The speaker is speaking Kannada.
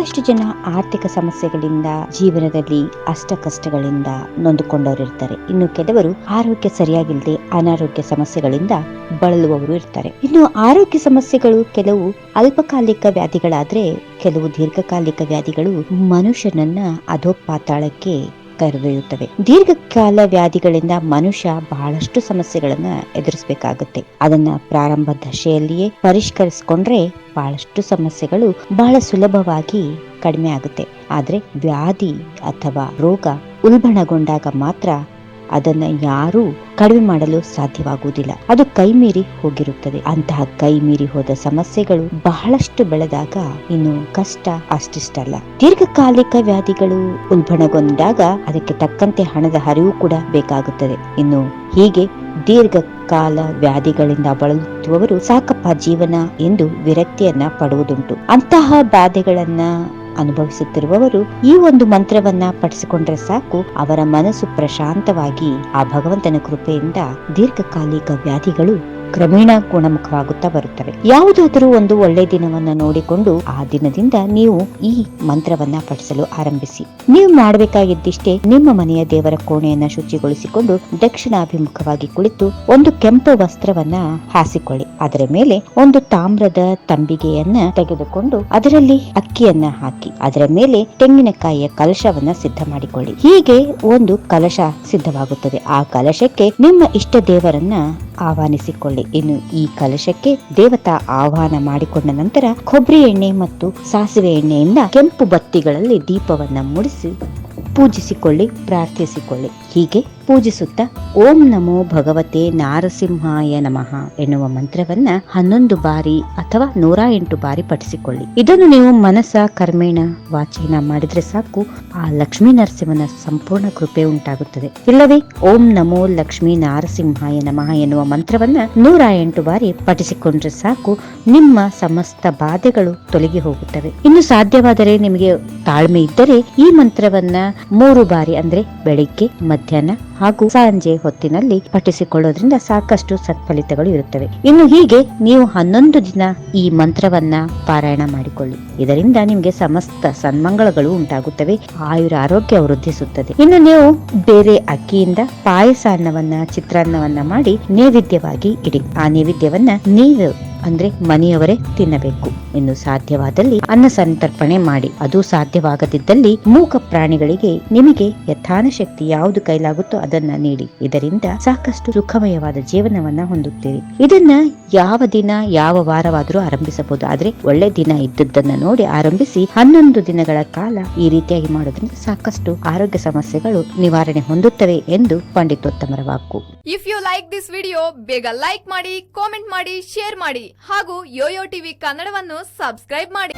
ಬಹಳಷ್ಟು ಜನ ಆರ್ಥಿಕ ಸಮಸ್ಯೆಗಳಿಂದ, ಜೀವನದಲ್ಲಿ ಅಷ್ಟ ಕಷ್ಟಗಳಿಂದ ನೊಂದುಕೊಂಡವರು ಇರ್ತಾರೆ ಇನ್ನು ಕೆಲವರು ಆರೋಗ್ಯ ಸರಿಯಾಗಿಲ್ಲದೆ ಅನಾರೋಗ್ಯ ಸಮಸ್ಯೆಗಳಿಂದ ಬಳಲುವವರು ಇರ್ತಾರೆ. ಇನ್ನು ಆರೋಗ್ಯ ಸಮಸ್ಯೆಗಳು ಕೆಲವು ಅಲ್ಪಕಾಲಿಕ ವ್ಯಾಧಿಗಳಾದ್ರೆ, ಕೆಲವು ದೀರ್ಘಕಾಲಿಕ ವ್ಯಾಧಿಗಳು ಮನುಷ್ಯನನ್ನ ಅಧೋಪಾತಾಳಕ್ಕೆ ಕರೆದೊಯ್ಯುತ್ತವೆ. ದೀರ್ಘಕಾಲ ವ್ಯಾಧಿಗಳಿಂದ ಮನುಷ್ಯ ಬಹಳಷ್ಟು ಸಮಸ್ಯೆಗಳನ್ನ ಎದುರಿಸಬೇಕಾಗುತ್ತೆ. ಅದನ್ನ ಪ್ರಾರಂಭ ದಶೆಯಲ್ಲಿಯೇ ಪರಿಷ್ಕರಿಸಿಕೊಂಡ್ರೆ ಬಹಳಷ್ಟು ಸಮಸ್ಯೆಗಳು ಬಹಳ ಸುಲಭವಾಗಿ ಕಡಿಮೆ ಆಗುತ್ತೆ. ಆದ್ರೆ ವ್ಯಾಧಿ ಅಥವಾ ರೋಗ ಉಲ್ಬಣಗೊಂಡಾಗ ಮಾತ್ರ ಅದನ್ನ ಯಾರೂ ಕಡಿಮೆ ಮಾಡಲು ಸಾಧ್ಯವಾಗುವುದಿಲ್ಲ. ಅದು ಕೈಮೀರಿ ಹೋಗಿರುತ್ತದೆ. ಅಂತಹ ಕೈಮೀರಿ ಹೋದ ಸಮಸ್ಯೆಗಳು ಬಹಳಷ್ಟು ಬೆಳೆದಾಗ ಇನ್ನು ಕಷ್ಟ ಅಷ್ಟಿಷ್ಟಲ್ಲ. ದೀರ್ಘಕಾಲಿಕ ವ್ಯಾಧಿಗಳು ಉಲ್ಬಣಗೊಂಡಾಗ ಅದಕ್ಕೆ ತಕ್ಕಂತೆ ಹಣದ ಹರಿವು ಕೂಡ ಬೇಕಾಗುತ್ತದೆ. ಇನ್ನು ಹೀಗೆ ದೀರ್ಘಕಾಲ ವ್ಯಾಧಿಗಳಿಂದ ಬಳಲುತ್ತಿರುವವರು ಸಾಕಪ್ಪ ಜೀವನ ಎಂದು ವಿರಕ್ತಿಯನ್ನ ಪಡುವುದುಂಟು. ಅಂತಹ ಬಾಧೆಗಳನ್ನ ಅನುಭವಿಸುತ್ತಿರುವವರು ಈ ಒಂದು ಮಂತ್ರವನ್ನ ಪಠಿಸಿಕೊಂಡ್ರೆ ಸಾಕು. ಅವರ ಮನಸ್ಸು ಪ್ರಶಾಂತವಾಗಿ ಆ ಭಗವಂತನ ಕೃಪೆಯಿಂದ ದೀರ್ಘಕಾಲಿಕ ವ್ಯಾಧಿಗಳು ಕ್ರಮೇಣ ಗುಣಮುಖವಾಗುತ್ತಾ ಬರುತ್ತವೆ. ಯಾವುದಾದರೂ ಒಂದು ಒಳ್ಳೆ ದಿನವನ್ನ ನೋಡಿಕೊಂಡು ಆ ದಿನದಿಂದ ನೀವು ಈ ಮಂತ್ರವನ್ನ ಪಠಿಸಲು ಆರಂಭಿಸಿ. ನೀವು ಮಾಡಬೇಕಾಗಿದ್ದಿಷ್ಟೇ ನಿಮ್ಮ ಮನೆಯ ದೇವರ ಕೋಣೆಯನ್ನ ಶುಚಿಗೊಳಿಸಿಕೊಂಡು ದಕ್ಷಿಣಾಭಿಮುಖವಾಗಿ ಕುಳಿತು ಒಂದು ಕೆಂಪು ವಸ್ತ್ರವನ್ನ ಹಾಸಿಕೊಳ್ಳಿ. ಅದರ ಮೇಲೆ ಒಂದು ತಾಮ್ರದ ತಂಬಿಗೆಯನ್ನ ತೆಗೆದುಕೊಂಡು ಅದರಲ್ಲಿ ಅಕ್ಕಿಯನ್ನ ಹಾಕಿ, ಅದರ ಮೇಲೆ ತೆಂಗಿನಕಾಯಿಯ ಕಲಶವನ್ನ ಸಿದ್ಧ ಮಾಡಿಕೊಳ್ಳಿ. ಹೀಗೆ ಒಂದು ಕಲಶ ಸಿದ್ಧವಾಗುತ್ತದೆ. ಆ ಕಲಶಕ್ಕೆ ನಿಮ್ಮ ಇಷ್ಟ ದೇವರನ್ನ ಆಹ್ವಾನಿಸಿಕೊಳ್ಳಿ. ಇನ್ನು ಈ ಕಲಶಕ್ಕೆ ದೇವತಾ ಆಹ್ವಾನ ಮಾಡಿಕೊಂಡ ನಂತರ ಕೊಬ್ಬರಿ ಎಣ್ಣೆ ಮತ್ತು ಸಾಸಿವೆ ಎಣ್ಣೆಯಿಂದ ಕೆಂಪು ಬತ್ತಿಗಳಲ್ಲಿ ದೀಪವನ್ನ ಮುಡಿಸಿ ಪೂಜಿಸಿಕೊಳ್ಳಿ, ಪ್ರಾರ್ಥಿಸಿಕೊಳ್ಳಿ. ಹೀಗೆ ಪೂಜಿಸುತ್ತಾ ಓಂ ನಮೋ ಭಗವತೆ ನಾರಸಿಂಹಾಯ ನಮಃ ಎನ್ನುವ ಮಂತ್ರವನ್ನ ಹನ್ನೊಂದು ಬಾರಿ ಅಥವಾ ನೂರ ಎಂಟು ಬಾರಿ ಪಠಿಸಿಕೊಳ್ಳಿ. ಇದನ್ನು ನೀವು ಮನಸ ಕರ್ಮೇಣ, ವಾಚೇನ ಮಾಡಿದ್ರೆ ಸಾಕು. ಆ ಲಕ್ಷ್ಮೀ ನರಸಿಂಹನ ಸಂಪೂರ್ಣ ಕೃಪೆ ಉಂಟಾಗುತ್ತದೆ. ಇಲ್ಲವೇ, ಓಂ ನಮೋ ಲಕ್ಷ್ಮೀ ನಾರಸಿಂಹಾಯ ನಮಃ ಎನ್ನುವ ಮಂತ್ರವನ್ನ ನೂರ ಎಂಟು ಬಾರಿ ಪಠಿಸಿಕೊಂಡ್ರೆ ಸಾಕು. ನಿಮ್ಮ ಸಮಸ್ತ ಬಾಧೆಗಳು ತೊಲಗಿ ಹೋಗುತ್ತವೆ. ಇನ್ನು ಸಾಧ್ಯವಾದರೆ ನಿಮಗೆ ತಾಳ್ಮೆ ಇದ್ದರೆ ಈ ಮಂತ್ರವನ್ನ ಮೂರು ಬಾರಿ ಅಂದರೆ ಬೆಳಿಗ್ಗೆ ಮಧ್ಯಾಹ್ನ ಹಾಗೂ ಸಂಜೆ ಹೊತ್ತಿನಲ್ಲಿ ಪಠಿಸಿಕೊಳ್ಳೋದ್ರಿಂದ ಸಾಕಷ್ಟು ಸತ್ಫಲಿತಗಳು ಇರುತ್ತವೆ. ಇನ್ನು ಹೀಗೆ ನೀವು ಹನ್ನೊಂದು ದಿನ ಈ ಮಂತ್ರವನ್ನ ಪಾರಾಯಣ ಮಾಡಿಕೊಳ್ಳಿ. ಇದರಿಂದ ನಿಮಗೆ ಸಮಸ್ತ ಸನ್ಮಂಗಳಗಳು ಉಂಟಾಗುತ್ತವೆ, ಆಯುರ ಆರೋಗ್ಯ ವೃದ್ಧಿಸುತ್ತದೆ. ಇನ್ನು ನೀವು ಬೇರೆ ಅಕ್ಕಿಯಿಂದ ಪಾಯಸ ಅನ್ನವನ್ನ ಚಿತ್ರಾನ್ನವನ್ನ ಮಾಡಿ ನೈವೇದ್ಯವಾಗಿ ಇಡಿ. ಆ ನೈವೇದ್ಯವನ್ನ ನೀವು ಅಂದ್ರೆ ಮನೆಯವರೇ ತಿನ್ನಬೇಕು. ಇನ್ನು ಸಾಧ್ಯವಾದಲ್ಲಿ ಅನ್ನ ಸಂತರ್ಪಣೆ ಮಾಡಿ. ಅದು ಸಾಧ್ಯವಾಗದಿದ್ದಲ್ಲಿ ಮೂಕ ಪ್ರಾಣಿಗಳಿಗೆ ನಿಮಗೆ ಯಥಾನ ಶಕ್ತಿ ಯಾವುದು ಕೈಲಾಗುತ್ತೋ ಅದನ್ನ ನೀಡಿ. ಇದರಿಂದ ಸಾಕಷ್ಟು ಸುಖಮಯವಾದ ಜೀವನವನ್ನ ಹೊಂದುತ್ತೀರಿ. ಇದನ್ನ ಯಾವ ದಿನ, ಯಾವ ವಾರವಾದರೂ ಆರಂಭಿಸಬಹುದು. ಆದ್ರೆ ಒಳ್ಳೆ ದಿನ ಇದ್ದದ್ದನ್ನ ನೋಡಿ ಆರಂಭಿಸಿ ಹನ್ನೊಂದು ದಿನಗಳ ಕಾಲ ಈ ರೀತಿಯಾಗಿ ಮಾಡೋದ್ರಿಂದ ಸಾಕಷ್ಟು ಆರೋಗ್ಯ ಸಮಸ್ಯೆಗಳು ನಿವಾರಣೆ ಹೊಂದುತ್ತವೆ ಎಂದು ಪಂಡಿತೋತ್ತಮರ ವಾಕು if you like this video ಬೇಗ ಲೈಕ್ ಮಾಡಿ ಕಾಮೆಂಟ್ ಮಾಡಿ ಶೇರ್ ಮಾಡಿ ಹಾಗೂ ಯೋಯೋ ಟಿವಿ ಕನ್ನಡವನ್ನು ಸಬ್ಸ್ಕ್ರೈಬ್ ಮಾಡಿ.